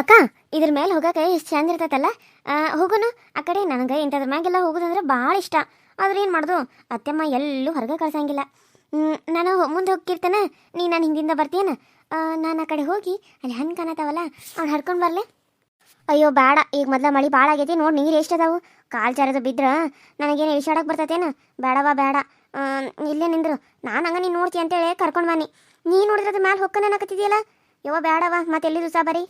ಅಕ್ಕ, ಇದ್ರ ಮೇಲೆ ಹೋಗಕ್ಕೆ ಎಷ್ಟು ಚಂದ ಇರ್ತೈತಲ್ಲ? ಹೋಗುನು. ಆ ಕಡೆ ನನಗೆ ಇಂಥದ್ರ ಮ್ಯಾಗೆಲ್ಲ ಹೋಗೋದಂದ್ರೆ ಭಾಳ ಇಷ್ಟ. ಆದ್ರೆ ಏನು ಮಾಡೋದು? ಅತ್ತೆಮ್ಮ ಎಲ್ಲೂ ಹೊರಗೆ ಕಳ್ಸಂಗಿಲ್ಲ. ನಾನು ಮುಂದೆ ಹೋಗ್ತಿರ್ತೇನೆ. ನೀ ನಾನು ಹಿಂದಿಂದ ಬರ್ತೀಯನ? ನಾನು ಆ ಕಡೆ ಹೋಗಿ ಅಲ್ಲಿ ಹಣ್ಣು ಕಾಣತಾವಲ್ಲ ಅವ್ನು ಹಡ್ಕೊಂಡು ಬರಲೆ. ಅಯ್ಯೋ, ಬೇಡ. ಈಗ ಮೊದಲ ಮಳೆ ಭಾಳ ಆಗೈತಿ. ನೋಡಿ ನೀರು ಎಷ್ಟು ಅದಾವು. ಕಾಲು ಜಾರದ ಬಿದ್ರ. ನನಗೇನು ಇಳಿಸಾಡಕ್ಕೆ ಬರ್ತೈತೇನ? ಬೇಡವಾ, ಬೇಡ. ಇಲ್ಲೇ ನಿಂದ್ರು. ನಾನು ಹಂಗೆ ನೀನು ನೋಡ್ತಿ ಅಂತೇಳಿ ಕರ್ಕೊಂಡು ಬನ್ನಿ. ನೀ ನೋಡಿದ್ರೆ ಮ್ಯಾಲೆ ಹೊಕ್ಕ ಅನ್ನಕತ್ತಿದ್ಯಲ್ಲ ಯವ್ವ, ಬೇಡವಾ. ಮತ್ತೆ ಎಲ್ಲಿ ದಿವಸ ಬರೀ?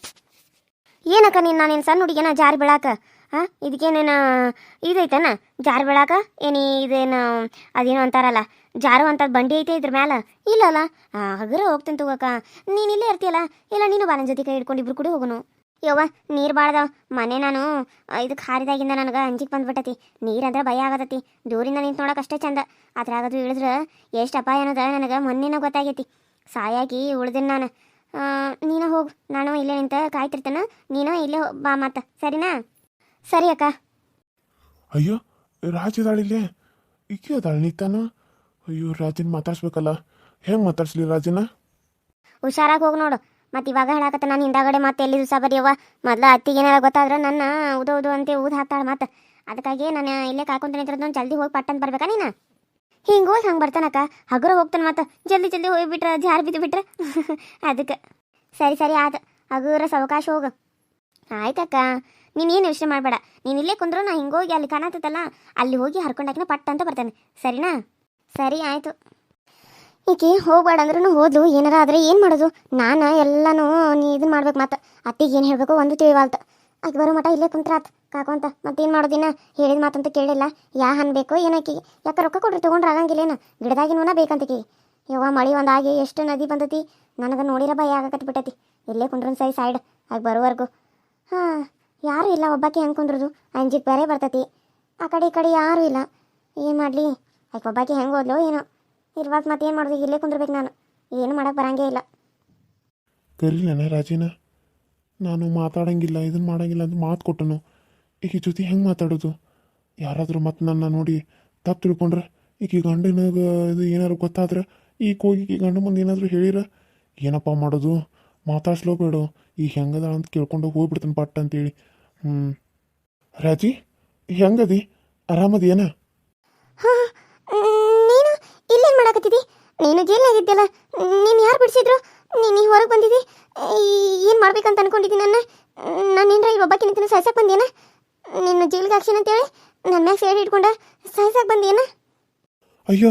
ಏನಕ್ಕ ನೀನು ನಾನು ಸಣ್ಣ ಹುಡುಗಿನ ಜಾರಿ ಬೀಳಾಕ? ಹಾಂ ಇದಕ್ಕೇನೇನು ಇದೈತನ? ಜಾರಿ ಬೀಳಾಕ? ಏನಿ ಇದೇನು, ಅದೇನು ಅಂತಾರಲ್ಲ ಜಾರು ಅಂತ ಬಂಡಿ ಐತೆ ಇದ್ರ ಮ್ಯಾಲ? ಇಲ್ಲಲ್ಲ. ಹಗರ ಹೋಗ್ತೇನೆ ತಗೋಕ ನೀನು ಇಲ್ಲೇ ಇರ್ತೀಯಲ್ಲ? ಇಲ್ಲ, ನೀನು ಬಾಲನ್ ಜೊತೆ ಕೈ ಹಿಡ್ಕೊಂಡು ಇಬ್ರು ಕೂಡ ಹೋಗುನು. ಯವ್ವ, ನೀರು ಬಾಳ್ದಾವ. ಮನೆ ನಾನು ಇದಕ್ಕೆ ಹಾರಿದಾಗಿಂದ ನನಗೆ ಅಂಜಿಗೆ ಬಂದ್ಬಿಟ್ಟತಿ. ನೀರಂದ್ರೆ ಭಯ ಆಗತತಿ. ದೂರಿಂದ ನಿಂತು ನೋಡಕ್ಕೆ ಅಷ್ಟೇ ಚಂದ. ಅದ್ರಾಗದು ಇಳಿದ್ರೆ ಎಷ್ಟು ಅಪಾಯ ಅನ್ನೋದು ನನಗೆ ಮೊನ್ನೆನ ಗೊತ್ತಾಗೈತಿ. ಸಾಯಾಗಿ ಉಳ್ದಿನ ನಾನು. ನೀನು ಹೋಗು. ನಾನು ಇಲ್ಲೇ ನಿಂತ ಕಾಯ್ತಿರ್ತೇನೆ. ನೀನು ಇಲ್ಲೇ ಬಾ ಮಾತ. ಸರಿನಾ? ಸರಿ ಅಕ್ಕ. ಅಯ್ಯೋ ರಾಜ ಇದಾಳಿಲ್ಲೇ ಈಕೆ ಅದಾಳ ನಿತ್ತಾನು ಅಯ್ಯೋ ರಾಜನ್ ಮಾತಾಡ್ಸ್ಬೇಕಲ್ಲ. ಹೆಂಗೆ ಮಾತಾಡ್ಸ್ಲಿ ರಾಜನ ಹುಷಾರಾಗಿ ಹೋಗಿ ನೋಡು. ಮತ್ತೆ ಇವಾಗ ಹೇಳಾಕತ್ತ ನಾನು ಹಿಂದಾಗಡೆ ಮತ್ತೆ ಎಲ್ಲಿ ದಿವಸ ಬರೀಯವ್ವ. ಮೊದ್ಲು ಅತ್ತಿಗೆ ಏನಾರ ಗೊತ್ತಾದ್ರೆ ನನ್ನ ಉದು ಉದು ಅಂತ ಊದ್ ಹಾಕ್ತಾಳೆ ಮತ್ತೆ ಅದಕ್ಕಾಗಿ ನಾನು ಇಲ್ಲೇ ಕಾಕೊಂತ ನಿಂತಿರೋದು. ಜಲ್ದಿ ಹೋಗಿ ಪಟ್ಟಂತ ಬರ್ಬೇಕಾ ನೀನು? ಹಿಂಗೆ ಹೋಗಿ ಹಂಗೆ ಬರ್ತಾನಕ್ಕ. ಹಗುರ ಹೋಗ್ತಾನೆ ಮತ್ತೆ. ಜಲ್ದಿ ಜಲ್ದಿ ಹೋಗ್ಬಿಟ್ರೆ, ಜಾರ್ ಬಿದ್ದು ಬಿಟ್ರೆ ಅದಕ್ಕೆ. ಸರಿ ಸರಿ, ಆತ. ಹಗುರ ಸಾವಕಾಶ ಹೋಗ. ಆಯ್ತಕ್ಕ. ನೀನು ಏನು ಯೋಚನೆ ಮಾಡಬೇಡ. ನೀನು ಇಲ್ಲೇ ಕುಂದ್ರು ನಾ ಹಿಂಗೆ ಹೋಗಿ ಅಲ್ಲಿ ಕಾಣತ್ತಲ್ಲ ಅಲ್ಲಿ ಹೋಗಿ ಹರ್ಕೊಂಡಾಕಿನ ಪಟ್ಟ ಅಂತ ಬರ್ತಾನೆ. ಸರಿನಾ? ಸರಿ, ಆಯಿತು. ಈಕೆ ಹೋಗ್ಬೇಡ ಅಂದ್ರೂ ಹೋದ್ಲು. ಏನಾರ ಆದರೆ ಏನು ಮಾಡೋದು? ನಾನು ಎಲ್ಲನೂ ನೀ ಇದನ್ನ ಮಾಡ್ಬೇಕು ಮತ್ತೆ. ಅತ್ತಿಗೆ ಏನು ಹೇಳಬೇಕು ಒಂದು ತಿಳಿವಾಲ್ತು. ಆಕೆ ಬರೋ ಮಠ ಇಲ್ಲೇ ಕುಂತ್ರಾತ್. ಕಾಕೊಂತ ಮತ್ತೇನು ಮಾಡೋದಿನ ಹೇಳಿದ ಮಾತಂತ ಕೇಳಿಲ್ಲ. ಯಾ ಅನ್ಬೇಕು ಏನಾಕಿ ಯಾಕೆ ರೊಕ್ಕ ಕೊಡ್ರಿ, ತೊಗೊಂಡ್ರೆ ಆಗಂಗಿಲ್ಲೇನು ಗಿಡದಾಗಿನೂನ ಬೇಕಂತಕಿ. ಯವ್ವ, ಮಳಿ ಒಂದಾಗಿ, ಎಷ್ಟು ನದಿ ಬಂದತಿ? ನನಗೆ ನೋಡಿರ ಭಯ ಆಗಕತ್ತ ಬಿಟ್ಟತಿ. ಇಲ್ಲೇ ಕುಂದ್ರನ್ ಸೈ ಸೈಡ್, ಆಗಿ ಬರೋವರೆಗೂ. ಹಾಂ, ಯಾರು ಇಲ್ಲ, ಒಬ್ಬಾಕಿ ಹೆಂಗೆ ಕುಂದ್ರದು? ಅಂಜಿಗೆ ಬೇರೆ ಬರ್ತತಿ. ಆ ಕಡೆ ಈ ಕಡೆ ಯಾರೂ ಇಲ್ಲ. ಏನು ಮಾಡಲಿ? ಆಕೆ ಒಬ್ಬಾಕಿ ಹೆಂಗೆ ಓದ್ಲೋ ಏನೋ? ಇರ್ವಾಗ ಮತ್ತೇನು ಮಾಡೋದು? ಇಲ್ಲೇ ಕುಂದ್ರಬೇಕು ನಾನು. ಏನು ಮಾಡೋಕೆ ಬರಂಗೇ ಇಲ್ಲ. ಕರೀಲೇನ ರಾಜಿನ. ನಾನು ಮಾತಾಡಂಗಿಲ್ಲ ಇದನ್ನ ಮಾಡಂಗಿಲ್ಲ ಅಂತ ಮಾತು ಕೊಟ್ಟನು. ಈಕೆ ಜೊತೆ ಹೆಂಗೆ ಮಾತಾಡೋದು? ಯಾರಾದರೂ ಮತ್ತೆ ನನ್ನ ನೋಡಿ ತಪ್ಪು ತಿಳ್ಕೊಂಡ್ರೆ ಈಕೆ ಗಂಡನಾಗ ಇದು ಏನಾದ್ರು ಗೊತ್ತಾದ್ರೆ ಈ ಹೋಗಿ ಈಕಿ ಗಂಡ ಮುಂದೆ ಏನಾದರೂ ಹೇಳಿರ? ಏನಪ್ಪ ಮಾಡೋದು? ಮಾತಾಡ್ಸ್ಲೋ ಬೇಡ. ಈಗ ಹೆಂಗದ ಅಂತ ಕೇಳ್ಕೊಂಡು ಹೋಗ್ಬಿಡ್ತಾನೆ ಪಟ್ ಅಂತೇಳಿ. ಹ್ಞೂ ರಾಜಿ, ಹೆಂಗದಿ? ಆರಾಮದಿ ಏನ ಹಾಂ ನೀನು ಇಲ್ಲೇನು ಮಾಡಕತ್ತಿದ್ದಿ ನೀನು ಜೈಲ್ನಾಗಿದ್ದಲ್ಲ ನೀನು ಯಾರು ಬಿಡಿಸಿದ್ರು? ನೀನು ಹೊರಗೆ ಬಂದಿದ್ದಿ ಏನು ಮಾಡ್ಬೇಕಂತ ಅನ್ಕೊಂಡಿದ್ದೀನಿ ನನ್ನ? ನಾನು ಏನರ ಇಲ್ಲಿ ಒಬ್ಬಾಕಿ ನಿಂತಿನ ಸಾಯ್ಸಕ್ಕೆ ಬಂದೇನ ನಿನ್ನ ಜೈಲಿಗೆ ಹಾಕ್ಸಿನ ಅಂತೇಳಿ ನನ್ನ ಮ್ಯಾಗ ಸೇರಿ ಇಟ್ಕೊಂಡ ಸಾಯ್ಸಕ್ಕೆ ಬಂದೇನ ಅಯ್ಯೋ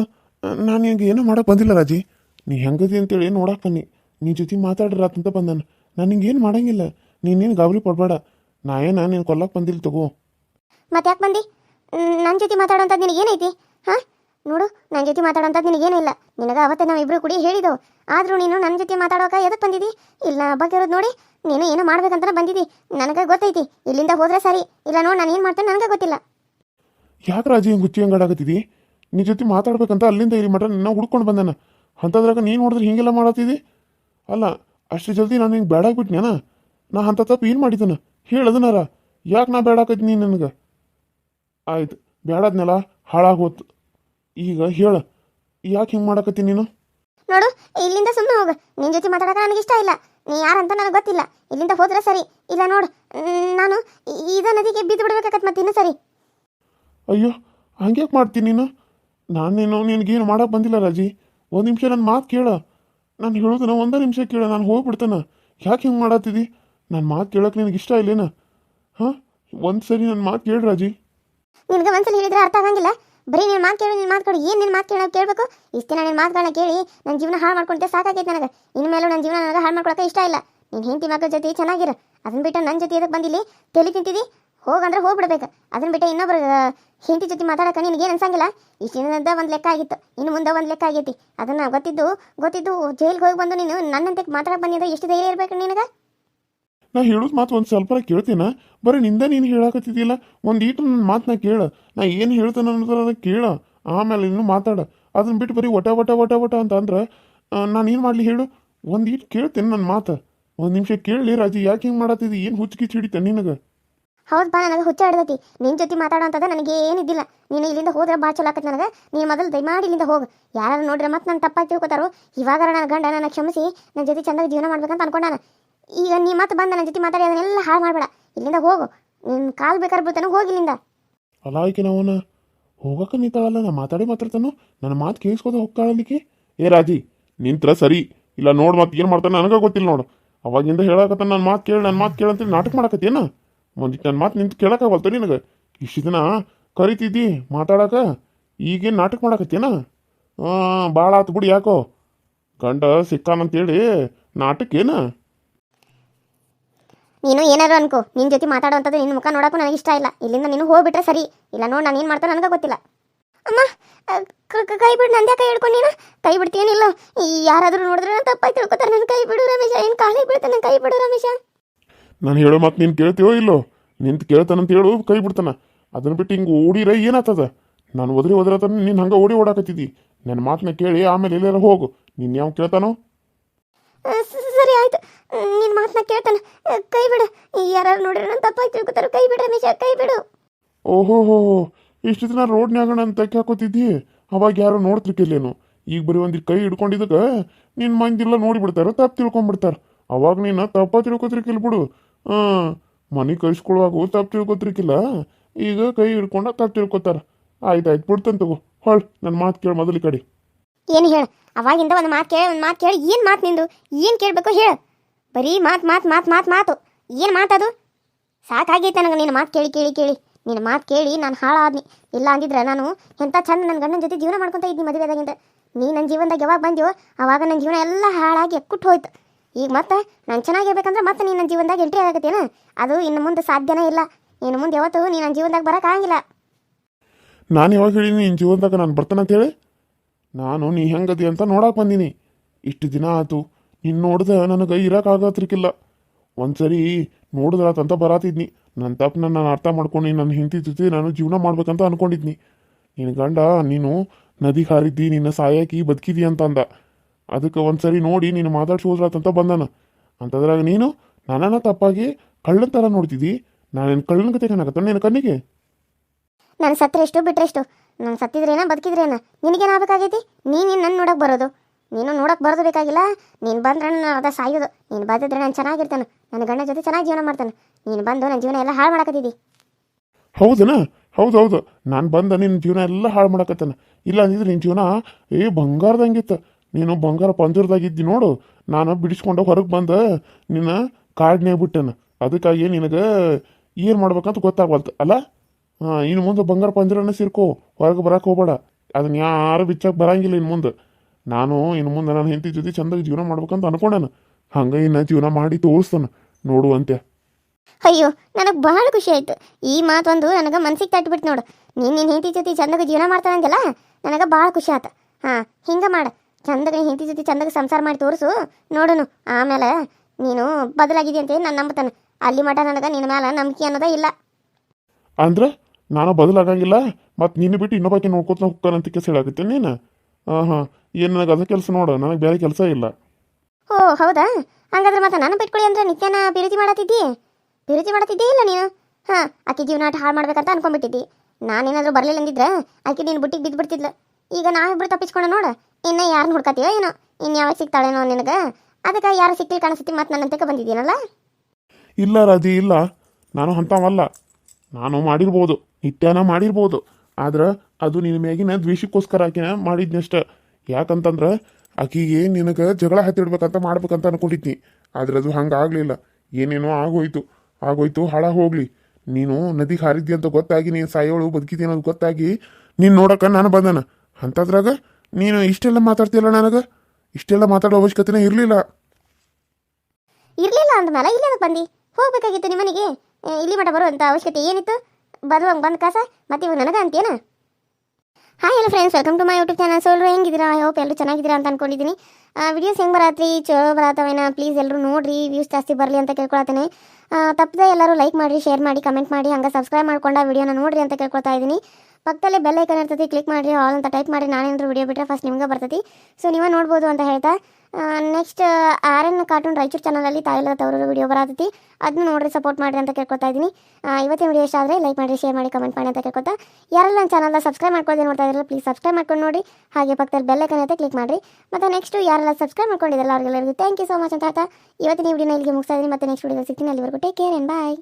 ನಾನು ಹಿಂಗೆ ಏನೋ ಮಾಡಕ್ಕೆ ಬಂದಿಲ್ಲ ರಾಜಿ. ನೀ ಹೆಂಗದಿ ಅಂತೇಳಿ ನೋಡಕ್ಕೆ ಬನ್ನಿ. ನೀ ಜೊತೆ ಮಾತಾಡ್ರಾತಂತ ಬಂದಾನ. ನಾನು ಹಿಂಗೆ ಏನು ಮಾಡಂಗಿಲ್ಲ. ನೀನೇನು ಗಾಬರಿ ಪಡಬೇಡ. ನಾ ಏನ ನೀನು ಕೊಲ್ಲಕ್ಕೆ ಬಂದಿಲ್ಲ ತಗೋ. ಮತ್ತೆ ಯಾಕೆ ಬಂದಿ? ನನ್ನ ಜೊತೆ ಮಾತಾಡೋಂಥದ್ದು ನಿನಗೇನೈತಿ ಹಾಂ? ನೋಡು ನನ್ನ ಜೊತೆ ಮಾತಾಡೋಂಥದ್ದು ನಿನಗೇನಿಲ್ಲ ನಿನಗೆ ಅವತ್ತೆ ನಾವು ಇಬ್ಬರು ಕೂಡಿ ಹೇಳಿದೆವು. ಆದರೂ ನೀನು ನನ್ನ ಜೊತೆ ಮಾತಾಡೋಕೆ ಎದಕ್ಕೆ ಬಂದಿದ್ದಿ ಇಲ್ಲ ಇರೋದು ನೋಡಿ, ನೀನು ಏನೋ ಮಾಡ್ಬೇಕಂತ ಬಂದಿದ್ದಿ ನನಗೆ ಗೊತ್ತೈತಿ, ಇಲ್ಲಿಂದ ಹೋದ್ರೆ ಸರಿ. ಇಲ್ಲ ನೋಡಿ, ನಾನು ಏನು ಮಾಡ್ತೇನೆ ನನಗೆ ಗೊತ್ತಿಲ್ಲ. ಯಾಕೆ ರಾಜಿ ಹಿಂಗೆ ಗುಚ್ಚಿ ಹಂಗಾಡಕತ್ತಿದಿ ನಿನ್ನ ಜೊತೆ ಮಾತಾಡ್ಬೇಕಂತ ಅಲ್ಲಿಂದ ಇಲ್ಲಿ ಮಟ ನಿನ್ನ ಹುಡ್ಕೊಂಡು ಬಂದಾನ. ಅಂಥದ್ರಾಗ ನೀನು ನೋಡಿದ್ರೆ ಹಿಂಗೆಲ್ಲ ಮಾಡತ್ತಿದಿ ಅಲ್ಲ, ಅಷ್ಟು ಜಲ್ದಿ ನಾನು ಹಿಂಗೆ ಬೇಡಾಕ್ಬಿಟ್ನ್ಯಾನ ನಾ ಅಂಥ ತಪ್ಪು ಏನು ಮಾಡಿದ್ದಾನ ಹೇಳದನಾರ ಯಾಕೆ ನಾ ಬೇಡಾಕತ್ತಿ ನೀನು ನನಗೆ? ಆಯ್ತು ಬೇಡದ್ನೆಲ್ಲ ಹಾಳಾಗೋತು ಈಗ ಹೇಳ ಯಾಕೆ ಹಿಂಗೆ ಮಾಡಕತ್ತಿ ನೀನು? ನೋಡು ಇಲ್ಲಿಂದ ಸುಮ್ಮನೆ ಹೋಗು. ನಿನ್ ಜೊತೆ ಮಾತಾಡಕ ನನಗೆ ಇಷ್ಟ ಇಲ್ಲ. ನೀ ಯಾರಂತ ನನಗೆ ಗೊತ್ತಿಲ್ಲ. ಇಲ್ಲಿಂದ ಹೋದ್ರೆ ಸರಿ. ಇಲ್ಲ ನೋಡು ಮ್, ನಾನು ಈ- ಇದ ನದಿಗೆ ಬಿದ್ದು ಬಿಡ್ಬೇಕಾಗತ್ ಮತ್ತೆ ಇನ್ನೂ ಸರಿ. ಅಯ್ಯೋ ಹಂಗ್ಯಾಕೆ ಮಾಡ್ತೀನಿ ನೀನು? ನಾನೇನು ನಿನಗೇನು ಮಾಡಕ್ಕೆ ಬಂದಿಲ್ಲ ರಾಜಿ. ಒಂದು ನಿಮಿಷ ನನ್ನ ಮಾತು ಕೇಳ. ನಾನು ಹೇಳೋದನ್ನ ಒಂದೇ ನಿಮಿಷ ಕೇಳ ನಾನು ಹೋಗ್ಬಿಡ್ತಾನ. ಯಾಕೆ ಹಿಂಗೆ ಮಾಡತ್ತಿದಿ ನನ್ನ ಮಾತು ಕೇಳಕ್ಕೆ ನಿನಗೆ ಇಷ್ಟ ಇಲ್ಲೇನ? ಹಾಂ? ಒಂದು ಸರಿ ನನ್ನ ಮಾತು ಕೇಳಿ ರಾಜಿ. ನಿನಗೆ ಒಂದ್ಸಲ ಹೇಳಿದ್ರೆ ಅರ್ಥ ಆಗಂಗಿಲ್ಲ. ಬರೀ ನಿನ್ನ ಮಾತು ಕೇಳು ನಿನ್ನ ಮಾತು ಕೊಡು. ಏನು ನಿನ್ನ ಮಾತು ಕೇಳೋ ಕೇಳಬೇಕು? ಇಷ್ಟೇ ನಾನು ನಿನ್ನ ಮಾತುಗಳನ್ನ ಕೇಳಿ ನನ್ನ ಜೀವನ ಹಾಳು ಮಾಡ್ಕೊಂಡೆ ಸಾಕಾಗೈತೆ ನನಗೆ. ಇನ್ಮೇಲೂ ನನ್ನ ಜೀವನ ನನಗೆ ಹಾಳು ಮಾಡ್ಕೊಳಕ್ಕೆ ಇಷ್ಟ ಇಲ್ಲ. ನೀನು ಹೆಂಡತಿ ಮಕ್ಕಳ ಜೊತೆ ಚೆನ್ನಾಗಿರು. ಅದನ್ನ ಬಿಟ್ಟು ನನ್ನ ಜೊತೆ ಎದಕ್ಕೆ ಬಂದಿಲ್ಲಿ? ತಲೆ ತಿಂತಿದ್ದಿ ಹೋಗಂದ್ರೆ ಹೋಗ್ಬಿಡ್ಬೇಕು. ಅದನ್ನ ಬಿಟ್ಟು ಇನ್ನೊಬ್ರು ಹೆಂಡತಿ ಜೊತೆ ಮಾತಾಡಕ್ಕೆ ನಿನಗೇನು ಅನ್ಸಂಗಿಲ್ಲ? ಇಷ್ಟು ದಿನದ ಒಂದು ಲೆಕ್ಕ ಆಗಿತ್ತು. ಇನ್ನು ಮುಂದೆ ಒಂದು ಲೆಕ್ಕ ಆಗೈತಿ. ಅದನ್ನು ಗೊತ್ತಿದ್ದು ಗೊತ್ತಿದ್ದು, ಜೈಲಿಗೆ ಹೋಗಿ ಬಂದು ನೀನು ನನ್ನಂತೆ ಮಾತಾಡಕ್ಕೆ ಬಂದಿದ್ದ? ಎಷ್ಟು ಧೈರ್ಯ ಇರಬೇಕು ನಿನಗೆ? ನಾ ಹೇಳೋದು ಮಾತು ಒಂದು ಸ್ವಲ್ಪ ಕೇಳ್ತೀನ. ಬರೀ ನಿಂದ ನೀನು ಹೇಳಾಕತ್ತಿದ್ದಿಲ್ಲ, ಒಂದು ಈಟು ನನ್ನ ಮಾತನ್ನ ಕೇಳ. ನಾ ಏನು ಹೇಳ್ತಾನೆ ಅನ್ನೋದನ್ನ ಕೇಳ. ಆಮೇಲೆ ಇನ್ನೂ ಮಾತಾಡ. ಅದನ್ನ ಬಿಟ್ಟು ಬರೀ ಒಟ ಒಟ ಒಟ ಒಟ ಅಂತ ಅಂದ್ರೆ ನಾನು ಏನು ಮಾಡಲಿ ಹೇಳು? ಒಂದು ಈಟು ಕೇಳ್ತೇನೆ ನನ್ನ ಮಾತು. ಒಂದು ನಿಮಿಷ ಕೇಳಲಿ ರಾಜಿ, ಯಾಕೆ ಹಿಂಗೆ ಮಾಡತ್ತಿದ್ದಿ ಏನು ಹುಚ್ಚು ಕಿಚ್ಚು ಹಿಡಿತ ನಿನಗೆ? ಹೌದು ಬಾ, ನನಗೆ ಹುಚ್ಚ ಹಿಡ್ದತಿ. ನಿನ್ನ ಜೊತೆ ಮಾತಾಡೋಂಥದ್ದು ನನಗೆ ಏನಿದ್ದಿಲ್ಲ ನೀನು ಇಲ್ಲಿಂದ ಹೋದ್ರೆ ಭಾಳ ಚಲೋ ಆಕತ್ತೆ ನನಗೆ. ನೀನು ಮೊದಲು ದಯಮಾಡಿ ಇಲ್ಲಿಂದ ಹೋಗು. ಯಾರು ನೋಡ್ರೆ ಮತ್ತೆ ನಾನು ತಪ್ಪಾಗಿ ತಿಳ್ಕೊತಾರೋ ಇವಾಗ ನನ್ನ ಗಂಡ ನನ್ನ ಕ್ಷಮಿಸಿ ನನ್ನ ಜೊತೆ ಚಂದಾಗಿ ಜೀವನ ಮಾಡ್ಬೇಕಂತ ಅನ್ಕೊಂಡಾನ. ಈಗ ನೀ ಮತ್ತೆ ಬಂದ ನನ್ನ ಜೊತೆ ಮಾತಾಡಿ, ಅದನ್ನೆಲ್ಲ ಹಾಳು ಮಾಡಬೇಡ. ಇಲ್ಲಿಂದ ಹೋಗು. ನಿನ್ನ ಕಾಲು ಬೇಕಾದ್ರೆ ಬಿಡ್ತಾನೆ ಹೋಗಿ ಇಲ್ಲಿಂದ. ಅಲ್ಲ, ಆಯ್ಕೆ ನಾವನ್ನ ಹೋಗಕ್ಕೆ ನಿಂತಾಳಲ್ಲ, ನಾ ಮಾತಾಡಿ ಮಾತಾಡ್ತಾನು? ನನ್ನ ಮಾತು ಕೇಳಿಸ್ಕೋತ ಹೋಗ್ತಾಳಲ್ಲಿಕ್ಕೆ? ಏ, ರಾಜಿ, ನಿಂತ್ರ ಸರಿ. ಇಲ್ಲ, ನೋಡ್ ಮತ್ತೆ ಏನು ಮಾಡ್ತಾನೆ ನನಗೆ ಗೊತ್ತಿಲ್ಲ ನೋಡು. ಅವಾಗಿಂದ ಹೇಳಕತ್ತ ನನ್ನ ಮಾತು ಕೇಳಿ ನನ್ನ ಮಾತು ಕೇಳಿ ಅಂತ ನಾಟಕ ಮಾಡಕತ್ತೇನ ಮುಂದಕ್ಕೆ ನನ್ನ ಮಾತು ನಿಂತು ಕೇಳಕ್ಕಾಗಲ್ತ ನಿನಗೆ? ಇಷ್ಟು ದಿನ ಕರಿತಿದ್ದಿ ಮಾತಾಡಕ? ಈಗೇನು ನಾಟಕ ಮಾಡಕತ್ತೇನ ಭಾಳ ಆತು ಬಿಡಿ ಯಾಕೋ. ಗಂಡ ಸಿಕ್ಕಾನಂತೇಳಿ ನಾಟಕ ಏನ ನೀನು ಏನಾದ್ರು ಅನ್ಕೋ. ನಿನ್ನ ಜೊತೆ ಮಾತಾಡುವಂಥದ್ದು ನಿನ್ನ ಮುಖ ನೋಡೋಕ್ಕೂ ನನಗೆ ಇಷ್ಟ ಇಲ್ಲ. ಇಲ್ಲಿಂದ ನೀನು ಹೋಗ್ಬಿಟ್ರೆ ಸರಿ. ಇಲ್ಲ ನೋಡಿ ನಾನು ಏನು ಮಾಡ್ತಾನೆ ನನಗೆ ಗೊತ್ತಿಲ್ಲ. ಅಮ್ಮ ಕ- ಬಿಡು ನಂದೇ ಕೈ ಹಿಡ್ಕೊಂಡು ನೀನು. ಕೈ ಬಿಡ್ತೀನಿಲ್ಲ ಈ ಯಾರಾದರೂ ನೋಡಿದ್ರೆ ನಾನು ತಪ್ಪಾಗಿ ತಿಳ್ಕೊತಾರೆ. ನನ್ನ ಕೈ ಬಿಡು ರಮೇಶ. ಏನು ಕಾಲಿಗೆ ಬೀಳ್ತಾನೆ ಕೈ ಬಿಡು ರಮೇಶ. ನಾನು ಹೇಳೋ ಮಾತು ನೀನು ಕೇಳ್ತೀವೋ ಇಲ್ಲೋ? ನಿಂತು ಕೇಳ್ತಾನಂತ ಹೇಳು ಕೈ ಬಿಡ್ತಾನ. ಅದನ್ನ ಬಿಟ್ಟು ಹಿಂಗೆ ಓಡಿರ ಏನಾಗ್ತದ? ನಾನು ಒದ್ರಿ ಒದ್ರತಾನ ನೀನು ಹಂಗೆ ಓಡಿ ಓಡಾಕತ್ತಿದ್ದಿ ನನ್ನ ಮಾತನ್ನ ಕೇಳಿ ಆಮೇಲೆ ಎಲ್ಲಾರ ಹೋಗು. ನಿನ್ನ ಯಾವ ಕೇಳ್ತಾನೋ? ಸರಿ ಆಯ್ತು. ನಿನ್ನ ಮಾತನ್ನ ಕೇಳ್ತಾನೆ. ಕೈ ಬಿಡು. ಯಾರು ನೋಡಿದ್ರೆ ನಾನು ತಪ್ಪಾಗಿ ತಿಳ್ಕೊತಾರೆ. ಕೈ ಬಿಡು ರಮೇಶ ಕೈ ಬಿಡು. ಓಹೋ ಹೋ ಇಷ್ಟು ದಿನ ರೋಡ್ನ್ಯಾಗ ನಾನು ತಕ್ಕಿ ಹಾಕೋತಿದ್ದಿ? ಅವಾಗ ಯಾರೋ ನೋಡ್ತಿರ್ಕಿಲ್ಲೇನು ಈಗ ಬರೀ ಒಂದು ಕೈ ಹಿಡ್ಕೊಂಡಿದ್ದಕ್ಕೆ ನಿನ್ನ ಮಂದಿಲ್ಲ ನೋಡಿಬಿಡ್ತಾರ ತಪ್ಪು ತಿಳ್ಕೊಂಬಿಡ್ತಾರ. ಅವಾಗ ನೀನು ತಪ್ಪ ತಿಳ್ಕೊತಿರ್ಕಿಲ್ಲ ಬಿಡು. ಹಾಂ ಮನೆ ಕಳಿಸ್ಕೊಳುವಾಗ ತಪ್ಪು ತಿಳ್ಕೊತಿರ್ಕಿಲ್ಲ. ಈಗ ಕೈ ಹಿಡ್ಕೊಂಡ ತಪ್ಪು ತಿಳ್ಕೊತಾರ. ಆಯ್ತು ಆಯ್ತು ಬಿಡ್ತಾನೆ ತಗೋ. ಹೊಳ್ ನನ್ನ ಮಾತು ಕೇಳಿ ಮೊದಲು ಕಡೆ. ಏನು ಹೇಳು? ಅವಾಗಿಂದ ಒಂದು ಮಾತು ಕೇಳಿ ಒಂದು ಮಾತು ಕೇಳಿ ಏನು ಮಾತು ನಿಂದು? ಏನು ಕೇಳಬೇಕು ಹೇಳು. ಬರೀ ಮಾತು ಮಾತು ಮಾತು ಮಾತು ಮಾತು. ಏನು ಮಾತದು ಸಾಕಾಗೈತೆ ನನಗೆ ನಿನ್ನ ಮಾತು ಕೇಳಿ ಕೇಳಿ ಕೇಳಿ. ನಿನ್ನ ಮಾತು ಕೇಳಿ ನಾನು ಹಾಳಾದ್ನಿ. ಇಲ್ಲ ಅಂದಿದ್ರೆ ನಾನು ಎಂಥ ಚಂದ ನನ್ನ ಗಂಡನ ಜೊತೆ ಜೀವನ ಮಾಡ್ಕೊತ ಇದ್ನಿ ಮದುವೆದಾಗಿಂದ ನೀ ನನ್ನ ಜೀವನದಾಗ ಯಾವಾಗ ಬಂದ್ಯೋ ಆವಾಗ ನನ್ನ ಜೀವನ ಎಲ್ಲ ಹಾಳಾಗಿ ಎಕ್ಕುಟ್ಟು ಹೋಯ್ತು. ಈಗ ಮತ್ತೆ ನಾನು ಚೆನ್ನಾಗಿರ್ಬೇಕಂದ್ರೆ ಮತ್ತೆ ನೀನು ನನ್ನ ಜೀವನದಾಗ ಎಂಟ್ರಿ ಆಗತ್ತೇನು? ಅದು ಇನ್ನು ಮುಂದೆ ಸಾಧ್ಯನೇ ಇಲ್ಲ. ಇನ್ನು ಮುಂದೆ ಯಾವತ್ತೂ ನೀನು ನನ್ನ ಜೀವನದಾಗ ಬರೋಕ್ಕಾಗಿಲ್ಲ ನಾನು ಯಾವಾಗ ಹೇಳಿ ನಿನ್ನ ಜೀವನದಾಗ ನಾನು ಬರ್ತಾನಂತ ಹೇಳಿ? ನಾನು ನೀ ಹೆಂಗದಿ ಅಂತ ನೋಡಕ್ಕೆ ಬಂದೀನಿ. ಇಷ್ಟು ದಿನ ಆತು. ನಿನ್ನ ನೋಡ್ದೆ ನನಗೆ ಇರೋಕ್ಕಾಗತ್ರಿಕಿಲ್ಲ ಒಂದ್ಸರಿ ನೋಡಿದ್ರಾತಂತ ಬರಾತಿದ್ನಿ. ನನ್ನ ತಪ್ಪನ್ನ ನಾನು ಅರ್ಥ ಮಾಡ್ಕೊಂಡು ನನ್ನ ಹಿಂತಿ ಜೊತೆ ನಾನು ಜೀವನ ಮಾಡ್ಬೇಕಂತ ಅನ್ಕೊಂಡಿದ್ನಿ. ನಿನ್ನ ಗಂಡ, ನೀನು ನದಿ ಹಾರಿದ್ದಿ, ನಿನ್ನ ಸಾಯಾಕಿ ಬದುಕಿದಿ ಅಂತ ಅಂದ ಅದಕ್ಕೆ ಒಂದ್ಸರಿ ನೋಡಿ ನೀನು ಮಾತಾಡ್ಸೋದ್ರ ತಂತ ಬಂದನ. ಅಂತದ್ರಾಗ ನೀನು ನನ್ನನ್ನ ತಪ್ಪಾಗಿ ಕಳ್ಳನ ಥರ ನೋಡ್ತಿದ್ದಿ. ನಾನೇನು ಕಳ್ಳನ ಕತೆ ಕಾಣಕತ್ತ ನಿನ್ನ ಕಣ್ಣಿಗೆ? ನಾನು ಸತ್ತರೆಷ್ಟು ಬಿಟ್ರೆಷ್ಟು ನಾನು ಸತ್ತಿದ್ರೇನ ಬದುಕಿದ್ರೇನ? ನಿನಗೇನಾಗಬೇಕಾಗೈತಿ ನೀನು ನನ್ನ ನೋಡಕ್ಕೆ ಬರೋದು. ನೀನು ನೋಡಕ್ಕೆ ಬರೋದು ಬೇಕಾಗಿಲ್ಲ. ನೀನು ಬಂದ್ರೆ ನಾನು ಅರ್ಧ ಸಾಯೋದು. ನೀನು ಬಂದಿದ್ರೆ ನಾನು ಚೆನ್ನಾಗಿರ್ತಾನೆ. ನನ್ನ ಗಂಡ ಜೊತೆ ಚೆನ್ನಾಗಿ ಜೀವನ ಮಾಡ್ತಾನೆ. ನೀನು ಬಂದು ನನ್ನ ಜೀವನ ಎಲ್ಲ ಹಾಳು ಮಾಡಕತ್ತಿದ್ದಿ ಹೌದನ? ಹೌದು ಹೌದು. ನಾನು ಬಂದ ನಿನ್ನ ಜೀವನ ಎಲ್ಲ ಹಾಳು ಮಾಡಕತ್ತಾನ. ಇಲ್ಲ ಅಂದಿದ್ರೆ ನಿನ್ನ ಜೀವನ, ಏ, ಬಂಗಾರದಂಗಿತ್ತು. ನೀನು ಬಂಗಾರ ಪಂಜರದಾಗಿದ್ದಿ ನೋಡು. ನಾನು ಬಿಡಿಸ್ಕೊಂಡು ಹೊರಗೆ ಬಂದ ನಿನ್ನ ಕಾಡ್ನೇ ಬಿಟ್ಟನ. ಅದಕ್ಕಾಗಿ ನಿನಗೆ ಏನು ಮಾಡ್ಬೇಕಂತ ಗೊತ್ತಾಗವಲ್ತು, ಅಲ್ಲ? ಹಾಂ, ಇನ್ನು ಮುಂದೆ ಬಂಗಾರ ಪಂಜರನ ಸೇರ್ಕೋ. ಹೊರಗೆ ಬರಕ್ಕೆ ಹೋಗ್ಬೇಡ. ಅದನ್ನ ಯಾರು ಬಿಚ್ಚಕ್ಕೆ ಬರಂಗಿಲ್ಲ ಇನ್ನು ಮುಂದೆ. ನಾನು ಇನ್ನು ಮುಂದೆ ನನ್ನ ಹೆಂಡತಿ ಜೊತೆ ಚಂದಾಗಿ ಜೀವನ ಮಾಡ್ಬೇಕಂತ ಅನ್ಕೊಂಡಾನ. ಹಂಗೆ ಇನ್ನು ಜೀವನ ಮಾಡಿ ತೋರಿಸ್ತಾನ. ನೋಡುವಂತೆ. ಅಯ್ಯೋ ನನಗೆ ಬಹಳ ಖುಷಿ ಆಯ್ತು. ಈ ಮಾತೊಂದು ನನಗೆ ಮನ್ಸಿಗೆ ತಟ್ಬಿಟ್ಟು ನೋಡು. ನೀನು ನಿನ್ನ ಹೆಂಡತಿ ಜೊತೆ ಚಂದಾಗ ಜೀವನ ಮಾಡ್ತಾನಂದಲ್ಲ ನನಗೆ ಭಾಳ ಖುಷಿ ಆತ. ಹಾಂ ಹಿಂಗ ಮಾಡ. ಚಂದಾಗ ನಿನ್ನ ಹೆಂಡತಿ ಜೊತೆ ಚಂದಾಗ ಸಂಸಾರ ಮಾಡಿ ತೋರಿಸು. ನೋಡನು. ಆಮೇಲೆ ನೀನು ಬದಲಾಗಿದೆ ಅಂತ ನಾನು ನಂಬ್ತಾನೆ ಅಲ್ಲಿ ಮಟ ನನಗೆ ನಿನ್ನ ಮೇಲೆ ನಂಬಿಕೆ ಅನ್ನೋದೇ ಇಲ್ಲ. ಅಂದ್ರೆ ನಾನು ಬದಲಾಗಂಗಿಲ್ಲ. ಮತ್ತು ನಿನ್ನ ಬಿಟ್ಟು ಇನ್ನೊಬ್ಬಕ್ಕೆ ನೋಡ್ಕೊತ ಹೋಗ್ತಾನಂತ ಕೆಲಸ ಹೇಳಾಗುತ್ತೆ ನೀನು? ಹಾಂ ಹಾಂ. ಏನು ನನಗೆ ಅದೇ ಕೆಲಸ ನೋಡು ನನಗೆ ಬೇರೆ ಕೆಲಸ ಇಲ್ಲ. ಓ ಹೌದಾ? ಹಂಗಾದ್ರೆ ಮತ್ತೆ ನಾನು ಬಿಟ್ಕೊಳ್ಳಿ ಅಂದ್ರೆ ನಿತ್ಯನ ಪ್ರೀತಿ ಮಾಡತ್ತಿದ್ದಿ ಪ್ರೀತಿ ಮಾಡತ್ತಿದ್ದೇ ಇಲ್ಲ ನೀನು? ಹಾಂ ಆಕೆ ಜೀವನಾಟ ಹಾಳು ಮಾಡ್ಬೇಕಂತ ಅನ್ಕೊಂಡ್ಬಿಟ್ಟಿದ್ದಿ. ನಾನೇನಾದರೂ ಬರಲಿಲ್ಲ ಅಂದಿದ್ರೆ ಆಕೆ ನೀನು ಬುಟ್ಟಿಗೆ ಬಿದ್ದು ಬಿಡ್ತಿದ್ಲ ಈಗ ನಾವಿಬ್ರು ತಪ್ಪಿಸ್ಕೊಂಡು ನೋಡು ಇನ್ನು ಯಾರನ್ನ ಹುಡ್ಕತ್ತೀವ ಏನೋ ಇನ್ನು ಯಾವಾಗ ಸಿಗ್ತಾಳೇನೋ ನಿನಗೆ. ಅದಕ್ಕೆ ಯಾರು ಸಿಕ್ಲಿ ಕಾಣಿಸ್ತಿ ಮತ್ತೆ ನನ್ನಂತಕ್ಕೆ ಬಂದಿದ್ದೀನಲ್ಲ? ಇಲ್ಲ ರಾಜಿ ಇಲ್ಲ. ನಾನು ಅಂಥವಲ್ಲ ನಾನು ಮಾಡಿರ್ಬೋದು ನಿತ್ಯನ ಮಾಡಿರ್ಬೋದು. ಆದ್ರೆ ಅದು ನಿನ್ನ ಮ್ಯಾಗಿನ ದ್ವೇಷಕ್ಕೋಸ್ಕರ ಆಕಿನ ಮಾಡಿದ್ನಷ್ಟ ಯಾಕಂತಂದ್ರೆ ಆಕಿಗೆ ನಿನಗೆ ಜಗಳ ಹತ್ತಿಡ್ಬೇಕಂತ ಮಾಡ್ಬೇಕಂತ ಅನ್ಕೊಂಡಿದ್ನಿ. ಆದ್ರೆ ಅದು ಹಂಗೆ ಆಗಲಿಲ್ಲ ಏನೇನೋ ಆಗೋಯ್ತು. ಆಗೋಯ್ತು, ಹಾಳ ಹೋಗ್ಲಿ. ನೀನು ನದಿಗೆ ಹಾರಿದ್ದಿ ಅಂತ ಗೊತ್ತಾಗಿ, ನೀನು ಸಾಯೋಳು, ಬದುಕಿದ್ದಿ ಅನ್ನೋದು ಗೊತ್ತಾಗಿ ನೀನು ನೋಡೋಕೆ ನಾನು ಬಂದನ. ಅಂಥದ್ರಾಗ ನೀನು ಇಷ್ಟೆಲ್ಲ ಮಾತಾಡ್ತಿಲ್ಲ ನನಗೆ? ಇಷ್ಟೆಲ್ಲ ಮಾತಾಡೋ ಅವಶ್ಯಕತೆನೇ ಇರಲಿಲ್ಲ. ಇರಲಿಲ್ಲ ಅಂದಮೇಲೆ ಇಲ್ಲೇ ಬಂದು? ಹೋಗ್ಬೇಕಾಗಿತ್ತು ನಿಮ್ಮನಿಗೆ? ಇಲ್ಲಿ ಮಠ ಬರುವಂಥ ಅವಶ್ಯಕತೆ ಏನಿತ್ತು? ಬರುವಂಗೆ ಬಂದ ಕಾಸ, ಮತ್ತೆ ಇವಾಗ ನನಗೆ ಅಂತೀಯನ hi hello friends welcome to my YouTube channel ಸೋಲ್ರು, ಹೆಂಗಿದ್ದೀರಾ? ಐ ಹೋಪ್ ಎಲ್ಲರೂ ಚೆನ್ನಾಗಿದ್ದೀರಾ ಅಂತ ಅನ್ಕೊಂಡಿದ್ದೀನಿ. ವಿಡಿಯೋಸ್ ಹೆಂಗೆ ಬರತ್ರಿ? ಚಲೋ ಬರತ್ತವೇನ ಪ್ಲೀಸ್ ಎಲ್ಲರೂ ನೋಡಿರಿ ವ್ಯೂಸ್ ಜಾಸ್ತಿ ಬರಲಿ ಅಂತ ಕೇಳ್ಕೊಳ್ತೇನೆ ತಪ್ಪದೆ ಎಲ್ಲರೂ ಲೈಕ್ ಮಾಡಿ ಶೇರ್ ಮಾಡಿ ಕಮೆಂಟ್ ಮಾಡಿ, ಹಂಗೆ ಸಬ್ಸ್ಕ್ರೈಬ್ ಮಾಡ್ಕೊಂಡ ವಿಡಿಯೋನ ನೋಡ್ರಿ ಅಂತ ಕೇಳ್ಕೊಳ್ತಾ ಇದ್ದೀನಿ. ಪಕ್ಕದಲ್ಲೇ ಬೆಲ್ ಐಕನ್ ಇರ್ತೈತಿ ಕ್ಲಿಕ್ ಮಾಡಿರಿ ಆಲ್ ಅಂತ ಟೈಪ್ ಮಾಡಿ ನಾನೇನಾದ್ರು ವಿಡಿಯೋ ಬಿಟ್ಟರೆ ಫಸ್ಟ್ ನಿಮಗೆ ಬರ್ತೈತಿ. ಸೊ ನೀವೇ ನೋಡ್ಬೋದು ಅಂತ ಹೇಳ್ತಾ next R N cartoon Raichur ಚಾನಲಲ್ಲಿ ತಾಯಿಲ್ಲ ತವರು ವಿಡಿಯೋ ಬರತೈತಿ. ಅದನ್ನ ನೋಡಿರಿ ಸಪೋರ್ಟ್ ಮಾಡಿರಿ ಅಂತ ಕೇಳ್ಕೊತಾ ಇದ್ದೀನಿ. ಇವತ್ತಿನ ವಿಡಿಯೋ ಇಷ್ಟ ಆದರೆ ಲೈಕ್ ಮಾಡಿ ಶೇರ್ ಮಾಡಿ ಕಮೆಂಟ್ ಮಾಡಿ ಅಂತ ಕೇಳ್ಕೊತಾ. ಯಾರೆಲ್ಲ ನನ್ನ ಚಾನಲ್ನ ಸಬ್ಸ್ಕ್ರೈಬ್ ಮಾಡ್ಕೊಳ್ಳಿ ನೋಡ್ತಾ ಇದ್ರಲ್ಲ ಪ್ಲೀಸ್ ಸಬ್ಸ್ಕ್ರೈಬ್ ಮಾಡ್ಕೊಂಡು ನೋಡಿ. ಹಾಗೆ ಪಕ್ಕದಲ್ಲಿ ಬೆಲ್ಲೈಕನ್ ಅಂತ ಕ್ಲಿಕ್ ಮಾಡಿರಿ. ಮತ್ತು ನೆಕ್ಸ್ಟ್ ಯಾರೆಲ್ಲ ಸಬ್ಸ್ಕ್ರೈಬ್ ಮಾಡ್ಕೊಂಡಿದ್ದಲ್ಲ ಅವ್ರಿಗೆಲ್ಲರಿಗೂ ಥ್ಯಾಂಕ್ ಯು ಸೊ ಮಚ್ ಅಂತ ಹೇಳ್ತಾ. ಇವತ್ತಿನ ವಿಡಿಯೋನ ಇಲ್ಲಿಗೆ ಮುಗಿಸ್ತಾ ಇದ್ದೀನಿ. ಮತ್ತೆ ನೆಕ್ಸ್ಟ್ ವಿಡಿಯೋ ಸಿಗ್ತೀನಿ ಅಲ್ಲಿವರೆಗೂ. Take care and bye